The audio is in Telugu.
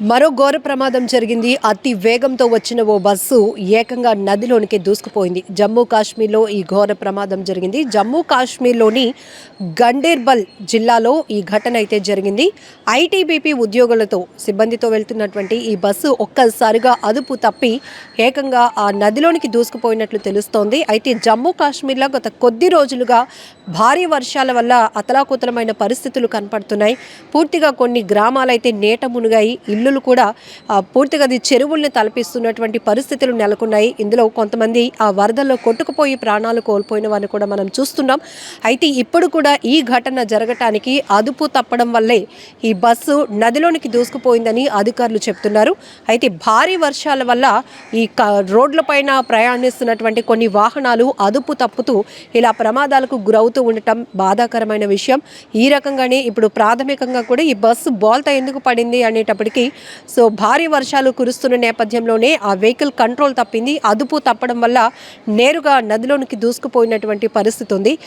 మరో ఘోర ప్రమాదం జరిగింది. అతి వేగంతో వచ్చిన ఓ బస్సు ఏకంగా నదిలోనికి దూసుకుపోయింది. జమ్మూ కాశ్మీర్లో ఈ ఘోర ప్రమాదం జరిగింది. జమ్మూ కాశ్మీర్లోని గండేర్బల్ జిల్లాలో ఈ ఘటన అయితే జరిగింది. ఐటీబీపీ ఉద్యోగులతో సిబ్బందితో వెళ్తున్నటువంటి ఈ బస్సు ఒక్కసారిగా అదుపు తప్పి ఏకంగా ఆ నదిలోనికి దూసుకుపోయినట్లు తెలుస్తోంది. అయితే జమ్మూ కాశ్మీర్లో గత కొద్ది రోజులుగా భారీ వర్షాల వల్ల అతలాకుతలమైన పరిస్థితులు కనపడుతున్నాయి. పూర్తిగా కొన్ని గ్రామాలైతే నేట మునిగాయి. ఇల్లులు కూడా పూర్తిగా అది చెరువుల్ని తలపిస్తున్నటువంటి పరిస్థితులు నెలకొన్నాయి. ఇందులో కొంతమంది ఆ వరదల్లో కొట్టుకుపోయి ప్రాణాలు కోల్పోయిన వారిని కూడా మనం చూస్తున్నాం. అయితే ఇప్పుడు కూడా ఈ ఘటన జరగటానికి అదుపు తప్పడం వల్లే ఈ బస్సు నదిలోనికి దూసుకుపోయిందని అధికారులు చెప్తున్నారు. అయితే భారీ వర్షాల వల్ల ఈ క- రోడ్లపైన ప్రయాణిస్తున్నటువంటి కొన్ని వాహనాలు అదుపు తప్పుతూ ఇలా ప్రమాదాలకు గురవుతూ ఉండటం బాధాకరమైన విషయం. ఈ రకంగానే ఇప్పుడు ప్రాథమికంగా కూడా ఈ బస్సు బోల్తా ఎందుకు పడింది అనేటప్పటికీ సో భారీ వర్షాలు కురుస్తున్న నేపథ్యంలోనే ఆ వెహికల్ కంట్రోల్ తప్పింది. అదుపు తప్పడం వల్ల నేరుగా నదిలోనికి దూసుకుపోయినటువంటి పరిస్థితి ఉంది